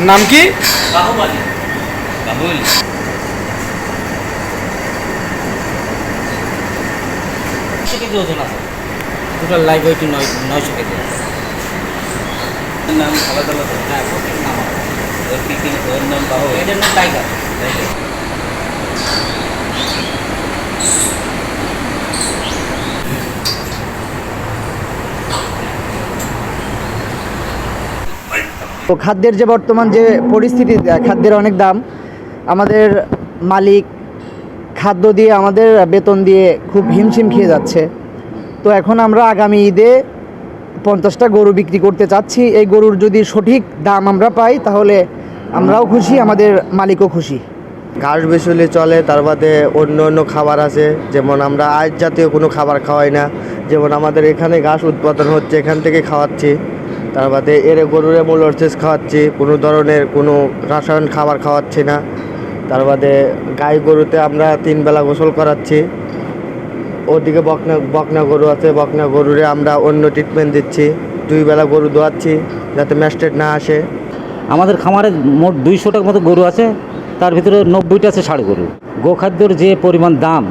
নাম কি? আছে। নয় নাম আলাদা আলাদা হ্যাঁ নাম। ওর কি নাম বাহুল এটার নাম টাইগার টাইগার তো খাদ্যের যে বর্তমান যে পরিস্থিতি খাদ্যের অনেক দাম, আমাদের মালিক খাদ্য দিয়ে আমাদের বেতন দিয়ে খুব হিমশিম খেয়ে যাচ্ছে। তো এখন আমরা আগামী ঈদে পঞ্চাশটা গরু বিক্রি করতে চাচ্ছি। এই গরুর যদি সঠিক দাম আমরা পাই, তাহলে আমরাও খুশি, আমাদের মালিকও খুশি। ঘাস বেসুলি চলে, তার বাদে অন্য অন্য খাবার আছে। যেমন আমরা আজ জাতীয় কোনো খাবার খাওয়াই না। যেমন আমাদের এখানে ঘাস উৎপাদন হচ্ছে, এখান থেকে খাওয়াচ্ছি। তার বাদে এর গরুরে মূলর্চেস খাওয়াচ্ছি, কোনো ধরনের কোনো রাসায়নিক খাবার খাওয়াচ্ছি না। তার বাদে গাই গরুতে আমরা তিন বেলা গোসল করাচ্ছি। ওদিকে বকনা বকনা গরু আছে, বকনা গরুরে আমরা অন্য ট্রিটমেন্ট দিচ্ছি। দুই বেলা গরু দোয়াচ্ছি যাতে ম্যাস্টেড না আসে। আমাদের খামারে মোট দুইশোটার মতো গরু আছে, তার ভিতরে নব্বইটা আছে ষাড় গরু। গোখাদ্যর যে পরিমাণ দাম,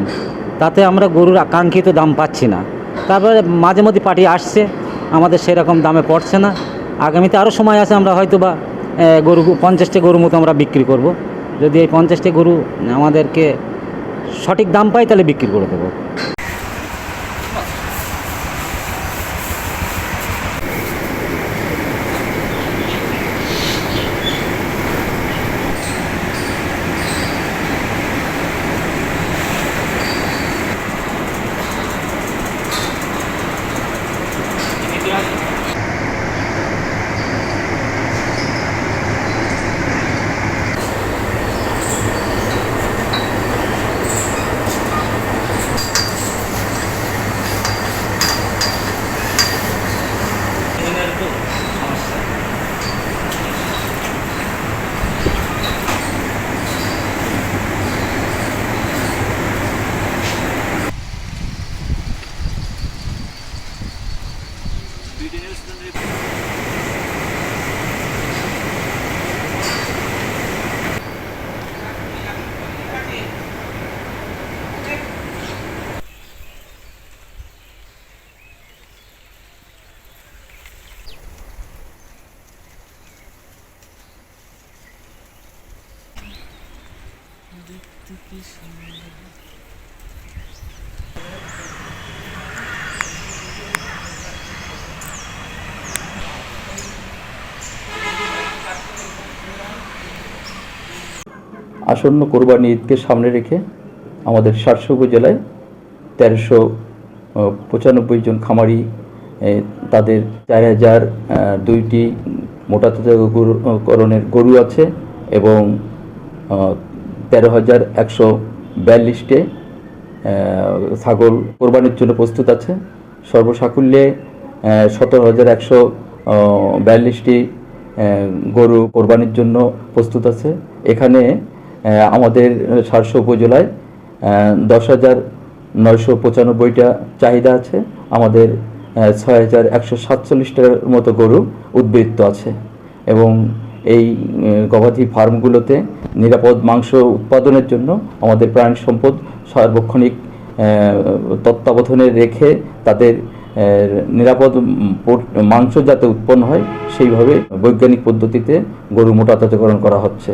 তাতে আমরা গরুর আকাঙ্ক্ষিত দাম পাচ্ছি না। তারপরে মাঝে মধ্যে পার্টি আসছে আমাদের সেরকম দামে পড়ছে না। আগামীতে আরও সময় আছে, আমরা হয়তো বা গরু, পঞ্চাশটি গরুর মতো আমরা বিক্রি করব। যদি এই পঞ্চাশটি গরু আমাদেরকে সঠিক দাম পাই, তাহলে বিক্রি করে দেবো। আসন্ন কোরবানি ঈদকে সামনে রেখে আমাদের সাতশো উপজেলায় তেরোশো পঁচানব্বই জন খামারি তাদের চার হাজার দুইটি মোটা করণের গরু আছে এবং তেরো হাজার একশো বিয়াল্লিশটি ছাগল কোরবানির জন্য প্রস্তুত আছে। সর্বসাকুল্যে সতেরো হাজার একশো বিয়াল্লিশটি গরু কোরবানির জন্য প্রস্তুত আছে। এখানে আমাদের সাতশো উপজেলায় দশ হাজার নয়শো পঁচানব্বইটা চাহিদা আছে। আমাদের ছয় হাজার একশো সাতচল্লিশটার মতো গরু উদ্বৃত্ত আছে। এবং এই গবাদি ফার্মগুলোতে নিরাপদ মাংস উৎপাদনের জন্য আমাদের প্রাণী সম্পদ সার্বক্ষণিক তত্ত্বাবধানে রেখে তাদের নিরাপদ মাংস যাতে উৎপন্ন হয়, সেইভাবে বৈজ্ঞানিক পদ্ধতিতে গরু মোটা মোটাতাজাকরণ করা হচ্ছে।